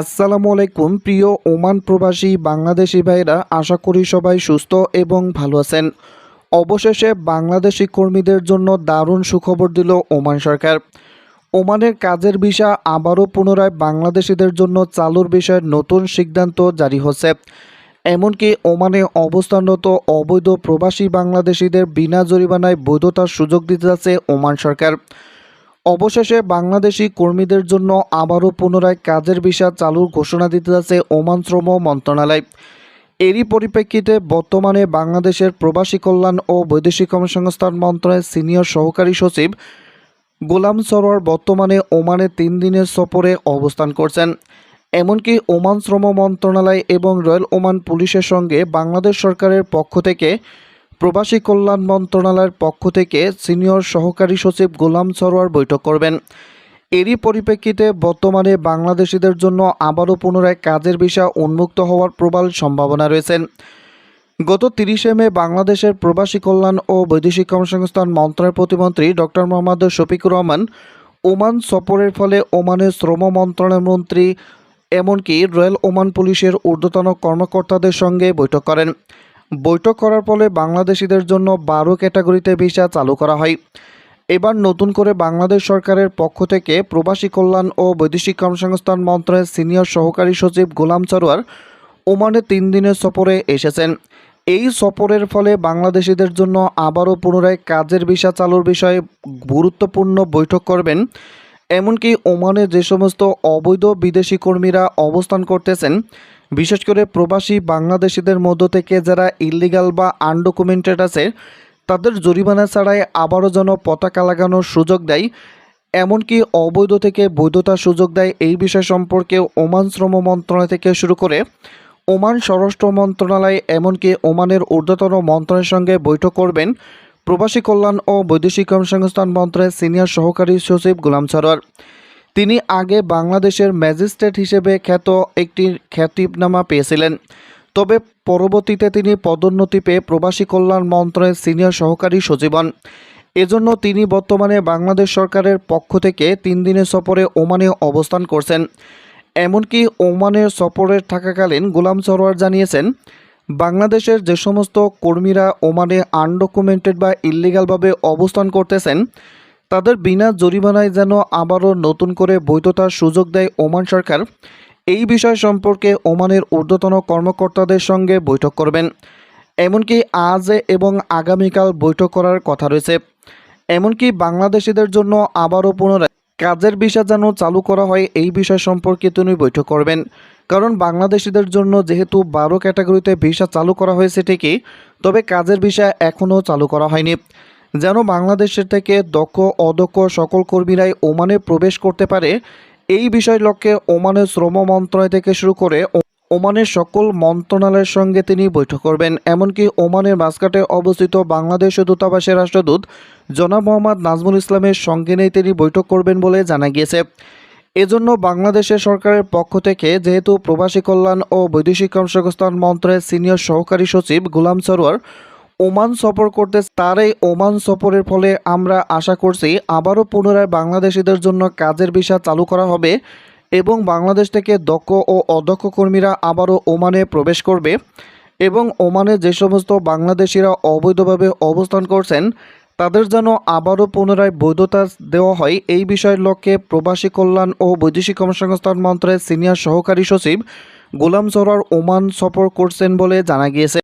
আসসালামু আলাইকুম, প্রিয় ওমান প্রবাসী বাংলাদেশি ভাইরা আশা করি সবাই সুস্থ এবং ভালো আছেন। অবশেষে বাংলাদেশি কর্মীদের জন্য দারুণ সুখবর দিল ওমান সরকার। ওমানের কাজের ভিসা আবারও পুনরায় বাংলাদেশিদের জন্য চালুর বিষয়ে নতুন সিদ্ধান্ত জারি হচ্ছে। এমনকি ওমানে অবস্থানরত অবৈধ প্রবাসী বাংলাদেশিদের বিনা জরিমানায় বৈধতার সুযোগ দিতে যাচ্ছে ওমান সরকার। অবশেষে বাংলাদেশি কর্মীদের জন্য আবারও পুনরায় কাজের ভিসা চালুর ঘোষণা দিতে যাচ্ছে ওমান শ্রম মন্ত্রণালয়। এরই পরিপ্রেক্ষিতে বর্তমানে বাংলাদেশের প্রবাসী কল্যাণ ও বৈদেশিক কর্মসংস্থান মন্ত্রণালয়ের সিনিয়র সহকারী সচিব গোলাম সরোয়ার বর্তমানে ওমানে তিন দিনের সফরে অবস্থান করছেন। এমনকি ওমান শ্রম মন্ত্রণালয় এবং রয়্যাল ওমান পুলিশের সঙ্গে বাংলাদেশ সরকারের পক্ষ থেকে প্রবাসী কল্যাণ মন্ত্রণালয়ের পক্ষ থেকে সিনিয়র সহকারী সচিব গোলাম সরোয়ার বৈঠক করবেন। এরই পরিপ্রেক্ষিতে বর্তমানে বাংলাদেশিদের জন্য আবারও পুনরায় কাজের বিষয় উন্মুক্ত হওয়ার প্রবল সম্ভাবনা রয়েছে। গত তিরিশে মে বাংলাদেশের প্রবাসী কল্যাণ ও বৈদেশিক কর্মসংস্থান মন্ত্রণালয়ের প্রতিমন্ত্রী ডক্টর মোহাম্মদ শফিকুর রহমান ওমান সফরের ফলে ওমানের শ্রম মন্ত্রণালয় মন্ত্রী এমনকি রয়্যাল ওমান পুলিশের ঊর্ধ্বতন কর্মকর্তাদের সঙ্গে বৈঠক করেন। বৈঠক করার ফলে বাংলাদেশিদের জন্য বারো ক্যাটাগরিতে ভিসা চালু করা হয়। এবার নতুন করে বাংলাদেশ সরকারের পক্ষ থেকে প্রবাসী কল্যাণ ও বৈদেশিক কর্মসংস্থান মন্ত্রণালয়ের সিনিয়র সহকারী সচিব গোলাম সরোয়ার ওমানে তিন দিনের সফরে এসেছেন। এই সফরের ফলে বাংলাদেশিদের জন্য আবারও পুনরায় কাজের ভিসা চালুর বিষয়ে গুরুত্বপূর্ণ বৈঠক করবেন। এমনকি ওমানে যে সমস্ত অবৈধ বিদেশি কর্মীরা অবস্থান করতেছেন বিশেষ করে প্রবাসী বাংলাদেশিদের মধ্য থেকে যারা ইলিগাল বা আনডকুমেন্টেড আছে, তাদের জরিমানা ছাড়াই আবারও যেন পতাকা লাগানোর সুযোগ দেয়। এমনকি অবৈধ থেকে বৈধতা সুযোগ দেয় এই বিষয় সম্পর্কে ওমান শ্রম মন্ত্রণালয় থেকে শুরু করে ওমান স্বরাষ্ট্র মন্ত্রণালয়, এমনকি ওমানের ঊর্ধ্বতন মন্ত্রণালয়ের সঙ্গে বৈঠক করবেন প্রবাসী কল্যাণ ও বৈদেশিক কর্মসংস্থান মন্ত্রণালয়ের সিনিয়র সহকারী সচিব গোলাম সরোয়ার। তিনি আগে বাংলাদেশের ম্যাজিস্ট্রেট হিসেবে খ্যাত একটি খ্যাতিনামা পেয়েছিলেন। তবে পরবর্তীতে তিনি পদোন্নতি পেয়ে প্রবাসী কল্যাণ মন্ত্রণালয়ের সিনিয়র সহকারী সচিব হন। এজন্য তিনি বর্তমানে বাংলাদেশ সরকারের পক্ষ থেকে তিন দিনের সফরে ওমানে অবস্থান করছেন। এমনকি ওমানের সফরে থাকাকালীন গোলাম সরোয়ার জানিয়েছেন, বাংলাদেশের যে সমস্ত কর্মীরা ওমানে আনডকুমেন্টেড বা ইলিগালভাবে অবস্থান করতেছেন তাদের বিনা জরিমানায় যেন আবারও নতুন করে বৈধতার সুযোগ দেয় ওমান সরকার, এই বিষয় সম্পর্কে ওমানের ঊর্ধ্বতন কর্মকর্তাদের সঙ্গে বৈঠক করবেন। এমনকি আজ এবং আগামীকাল বৈঠক করার কথা রয়েছে। এমনকি বাংলাদেশিদের জন্য আবারও পুনরায় কাজের ভিসা যেন চালু করা হয়, এই বিষয় সম্পর্কে তিনি বৈঠক করবেন। কারণ বাংলাদেশিদের জন্য যেহেতু বারো ক্যাটাগরিতে ভিসা চালু করা হয়েছে ঠিকই, তবে কাজের ভিসা এখনও চালু করা হয়নি। যেন বাংলাদেশের থেকে দক্ষ, অদক্ষ সকল কর্মীরাই ওমানে প্রবেশ করতে পারে, এই বিষয় লক্ষ্যে ওমানের শ্রম মন্ত্রণালয় থেকে শুরু করে ওমানের সকল মন্ত্রণালয়ের সঙ্গে তিনি বৈঠক করবেন। এমনকি ওমানের মাসকাটে অবস্থিত বাংলাদেশ দূতাবাসের রাষ্ট্রদূত জনাব মোহাম্মদ নাজমুল ইসলামের সঙ্গে নিয়ে তিনি বৈঠক করবেন বলে জানা গিয়েছে। এজন্য বাংলাদেশের সরকারের পক্ষ থেকে যেহেতু প্রবাসী কল্যাণ ও বৈদেশিক কর্মসংস্থান মন্ত্রণালয়ের সিনিয়র সহকারী সচিব গোলাম সরোয়ার ওমান সফর করতে তার এই ওমান সফরের ফলে আমরা আশা করছি আবারও পুনরায় বাংলাদেশিদের জন্য কাজের ভিসা চালু করা হবে এবং বাংলাদেশ থেকে দক্ষ ও অদক্ষ কর্মীরা আবারও ওমানে প্রবেশ করবে এবং ওমানে যে সমস্ত বাংলাদেশিরা অবৈধভাবে অবস্থান করছেন, তাদের যেন আবারও পুনরায় বৈধতা দেওয়া হয়, এই বিষয়ের লক্ষ্যে প্রবাসী কল্যাণ ও বৈদেশিক কর্মসংস্থান মন্ত্রের সিনিয়র সহকারী সচিব গোলাম সরার ওমান সফর করছেন বলে জানা গিয়েছে।